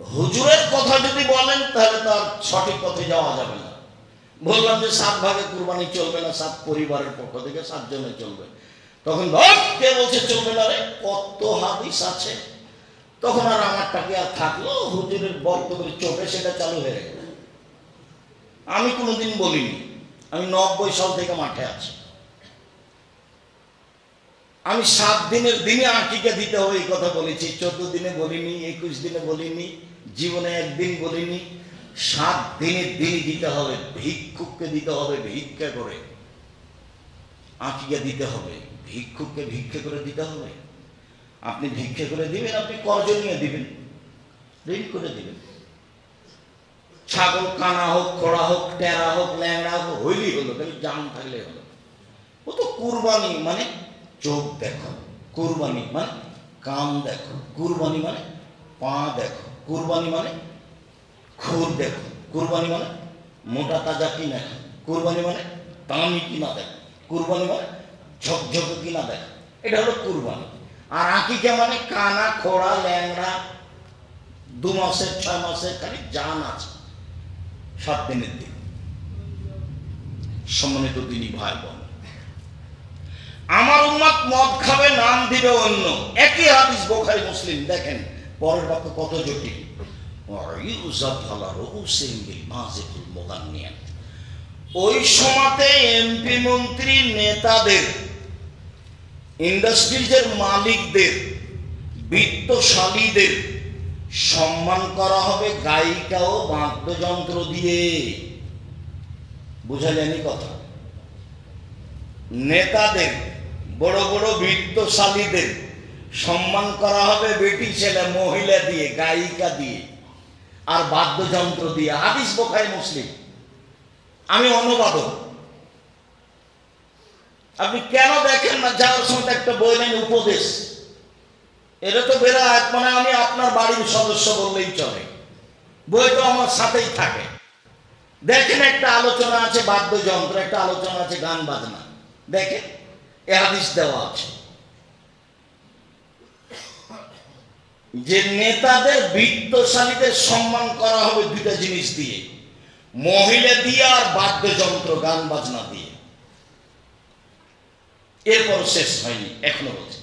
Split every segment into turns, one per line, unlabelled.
হুজুরের কথা যদি বলেন, তাহলে তার সঠিক পথে যাওয়া যাবে না। বললাম যে, সাত ভাগে কুরবানি চলবে না, সাত পরিবারের পক্ষ থেকে সাতজনে চলবে। তখন কে বলছে, চলবে না রে? কত হাদিস আছে। তখন আর আমার আমারটাকে আর থাকল? হুজুরের বক্তব্যের চোখে সেটা চালু হয়ে গেল। আমি কোনোদিন বলিনি। আমি নব্বই সাল থেকে মাঠে আছি। আমি সাত দিনের দিনে আঁকিকে দিতে হবে এই কথা বলেছি। চোদ্দ দিনে বলিনি, একুশ দিনে বলিনি, জীবনে একদিন বলিনি। সাত দিনের দিনই দিতে হবে, ভিক্ষুককে দিতে হবে, ভিক্ষা করে। আঁকিকে দিতে হবে, ভিক্ষুককে ভিক্ষে করে দিতে হবে। আপনি ভিক্ষে করে দিবেন, আপনি কর্জ নিয়ে দিবেন। ঋণ করে দিবেন। ছাগল কানা হোক, খোড়া হোক টেরা হোক, ল্যাংড়া হোক, হইলেই হলো তাহলে জান থাকলে হলো। ও তো কুরবানি মানে চোখ দেখো। কুরবানি মানে কান দেখো। কুরবানি মানে পা দেখো। কুরবানি মানে খুর দেখো। কুরবানি মানে মোটা তাজা কিনা কুরবানি মানে দামি কিনা দেখো। কুরবানি মানে ঝকঝকে কিনা দেখো। এটা হলো কুরবানি। আর আঁকিকে মানে কানা, খোড়া, ল্যাংড়া, দু মাসের, ছয় মাসের খালি জান আছে। সাত দিনের দিন। সম্মানিত দিনী ভাই বোন আমার উম্মাদ মদ খাবে, নাম দিবে অন্য। একই হাদিস বোখারি মুসলিম, দেখেন। পরের বাক্য কত জটিল। ওই সময়তে এমপি মন্ত্রী নেতাদের, ইন্ডাস্ট্রিজের মালিকদের, বিত্তশালীদের সম্মান করা হবে গায়িকা ও বাদ্যযন্ত্র দিয়ে। বুঝা কথা? নেতাদের বড় বড় বিত্তশালীদের। সম্মান করা হবে বেটি ছেলে, মহিলা দিয়ে, গায়িকা দিয়ে, আর বাদ্যযন্ত্র দিয়ে। হাদিস বোখাই মুসলিম। আমি অনুবাদক। আপনি কেন দেখেন না যাওয়ার সময় একটা বই নেন উপদেশ? এটা তো বেড়ায় মানে আমি আপনার বাড়ির সদস্য বললেই চলে। বই তো আমার সাথেই থাকে। দেখেন একটা আলোচনা আছে, বাদ্যযন্ত্র, একটা আলোচনা আছে, গান বাজনা। দেখেন। এ দেওয়া আছে। যে নেতাদের বিত্তশালীদের সম্মান করা হবে দুইটা জিনিস দিয়ে। মহিলা দিয়ে আর বাদ্যযন্ত্র, গান বাজনা দিয়ে। এরপর শেষ হয়নি, এখনও বলছে।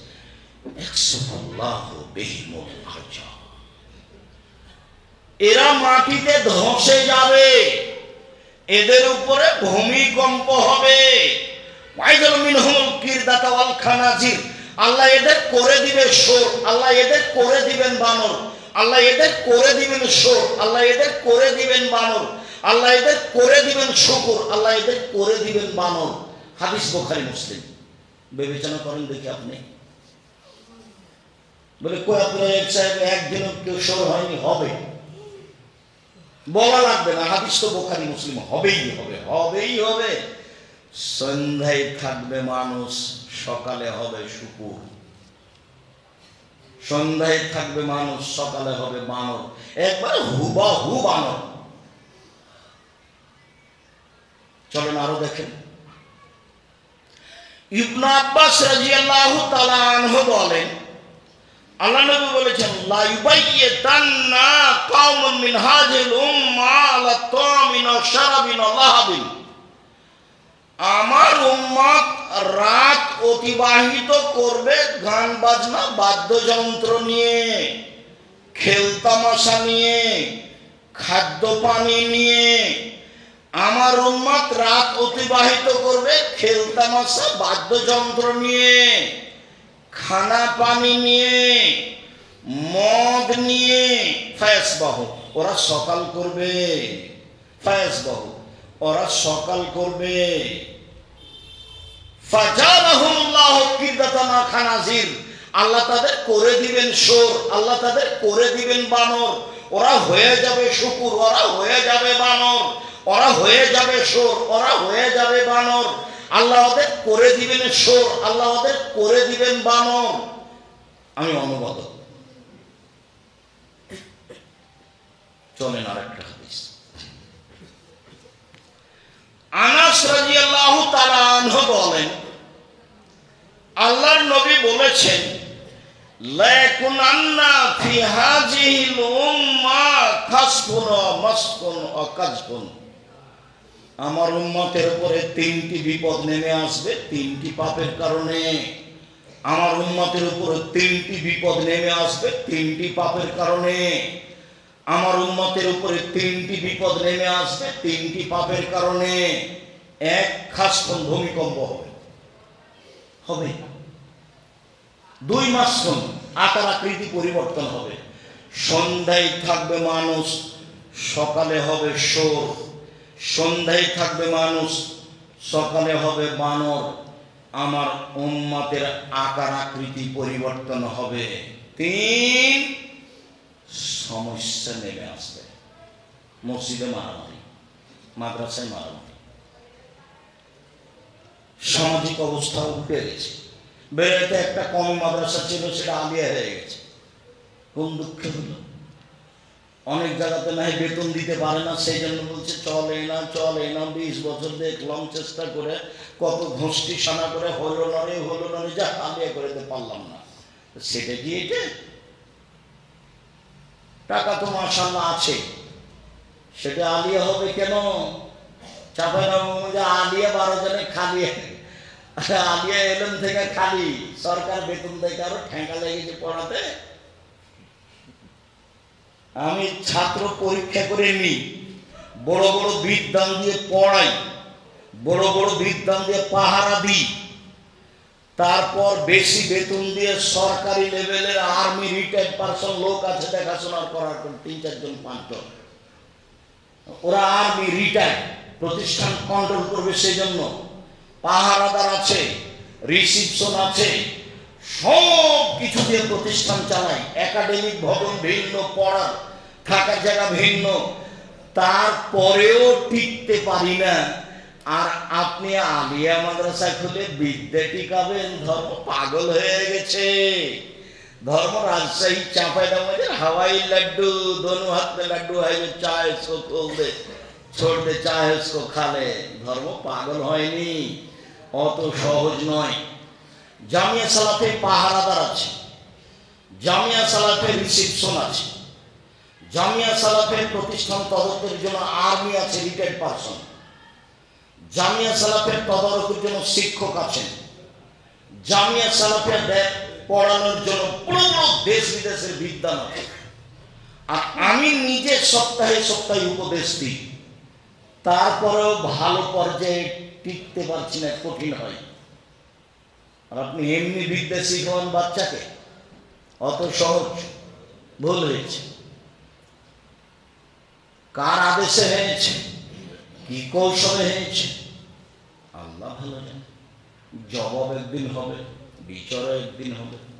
এরা মাটিতে ধসে যাবে, এদের উপরে ভূমিকম্প হবে। আল্লাহ এদের করে দিবে সোর আল্লাহ এদের করে দিবেন বানর, আল্লাহ এদের করে দিবেন সোর আল্লাহ এদের করে দিবেন বানর, আল্লাহ এদের করে দিবেন শুকুর, আল্লাহ এদের করে দিবেন বানর। হাদিস বোখারি মুসলিম। বিবেচনা করেন দেখি আপনি। বলে, কই সাহেব, একদিনও কেউ সোর হয়নি, হবে। বলা লাগবে না, হাদিস তো বোখারি মুসলিম, হবেই হবে হবেই হবে। সন্ধ্যায় থাকবে মানুষ, সকালে হবে শুকুর। সন্ধ্যায় থাকবে মানুষ, সকালে হবে বানর। একবার হুবা হু বানর। চলেন আরও দেখেন। ইবনা আব্বাস রাদিয়াল্লাহু তাআলা আনহু বলেন, আল্লাহ নবী বলেছেন, লা ইউবাইয়াতান্না কওমুন মিন হাযিল উম্মাহ আলা তামিন ওয়া শারাবিন ওয়া লাহাবিন আমার উম্মত রাত অতিবাহিত করবে গান বাজনা, বাদ্যযন্ত্র নিয়ে খেলতামাশা নিয়ে, খাদ্য পানি নিয়ে। আমার উম্মত রাত অতিবাহিত করবে খেলতামাশা বাদ্যযন্ত্র নিয়ে, খানা পানি নিয়ে, মদ নিয়ে। ফায়াস বাহ, ওরা সকাল করবে। ফায়াস বাহ, ওরা সকাল করবে। আল্লাহ তাদের করে দিবেন আল্লাহ তাদের করে দিবেন বানর। ওরা হয়ে যাবে শুকুর, ওরা হয়ে যাবে বানর। ওরা হয়ে যাবে ওরা হয়ে যাবে বানর। আল্লাহ ওদের করে দিবেন আল্লাহ ওদের করে দিবেন বানর। আমি অনুবাদক চলেন আর একটা হাদিস। আনাস তাআলা আনহু বলেন আল্লাহর নবী বলেছেন আমার উম্মতের উপরে তিনটি বিপদ নেমে আসবে, তিনটি পাপের কারণে। আমার উম্মতের উপরে তিনটি বিপদ নেমে আসবে, তিনটি পাপের কারণে। আমার উম্মতের উপরে তিনটি বিপদ নেমে আসবে, তিনটি পাপের কারণে। এক খাসখন ভূমিকম্প হবে। হবে। দুই মাস ক্ষণ আকার আকৃতি পরিবর্তন হবে। সন্ধ্যায় থাকবে মানুষ, সকালে হবে সোর সন্ধ্যায় থাকবে মানুষ, সকালে হবে বানর। আমার উম্মাতের আকার আকৃতি পরিবর্তন হবে। তিন সমস্যা নেমে আসবে। মসজিদে মারামারি, মাদ্রাসায় মারামারি। সামাজিক অবস্থা উঠে গেছে। বেড়াতে একটা কম মাদ্রাসা ছিল, সেটা আলিয়া হয়ে গেছে। কোন দুঃখে হলো। অনেক জায়গাতে না বেতন দিতে পারে না, সেই জন্য বলছে, চলে না চলে না বিশ বছর দেখলাম, চেষ্টা করে কত ঘষ্টি সানা করে হলো না রে, হলো না রে, যা আলিয়া করে দিতে পারলাম না। সেটা কি এটা? টাকা তো মাসাল্লাহ আছে। সেটা আলিয়া হবে কেন? চাপাই আলিয়া বারো জনে খালি আলিয়া এলেন থেকে খালি সরকার বেতন দেয় কারও ঠেঙ্কা লেগেছে পড়াতে। আমি ছাত্র পরীক্ষা করে নিই বড় বড় বিদ্যান দিয়ে পড়াই, বড় বড় বিদ্যান দিয়ে পাহারা দিই। তারপর বেশি বেতন দিয়ে সরকারি লেভেলের আর্মি রিটায়ার্ড পার্সন লোক আছে দেখাশোনা করার জন্য, তিন চারজন, পাঁচজন। ওরা আর্মি রিটায়ার্ড, প্রতিষ্ঠান কন্ট্রোল করবে সেই জন্য পাহারাদার আছে, রিসিপশন আছে, সব কিছু দিয়ে প্রতিষ্ঠান চালায়। একাডেমিক ভবন ভিন্ন, পড়ার থাকার জায়গা ভিন্ন। তারপরেও টিকতে পারি না। আর আপনি আলিয়া মাদ্রাসা খুলে বিদ্যা টিকাবেন। ধর্ম পাগল হয়ে গেছে। ধর্ম রাজশাহী চাপাই দামের হাওয়াই লাড্ডু দোনো হাত লাড্ডু হয় চা এসো খোলতে ছোট চা এসো খালে। ধর্ম পাগল হয়নি। অত সহজ নয়। জামিয়া সালাতে পাহারাদার আছে। জামিয়া সালাতে রিসিপশন আছে। জামিয়া সালাফের প্রতিষ্ঠান তদন্তের জন্য আর্মি আছে রিটায়ার্ড পারসন। জামিয়া সালাফের তদারকের জন্য শিক্ষক আছেন। জামিয়া সালাফের পড়ানোর জন্য বড় দেশ বিদেশের বিদ্যান আছে। আর আমি নিজে সপ্তাহে সপ্তাহে উপদেশ দিই। তারপরেও ভালো পর্যায়ে টিকতে পারছি না, কঠিন হয়। আর আপনি এমনি বিদ্যা শিখান বাচ্চাকে, অত সহজ ভুল হয়েছে। কার আদেশে হয়েছে? কি কৌশলে হয়েছে? আল্লাহ ভালো জবাব একদিন হবে, বিচারও একদিন হবে।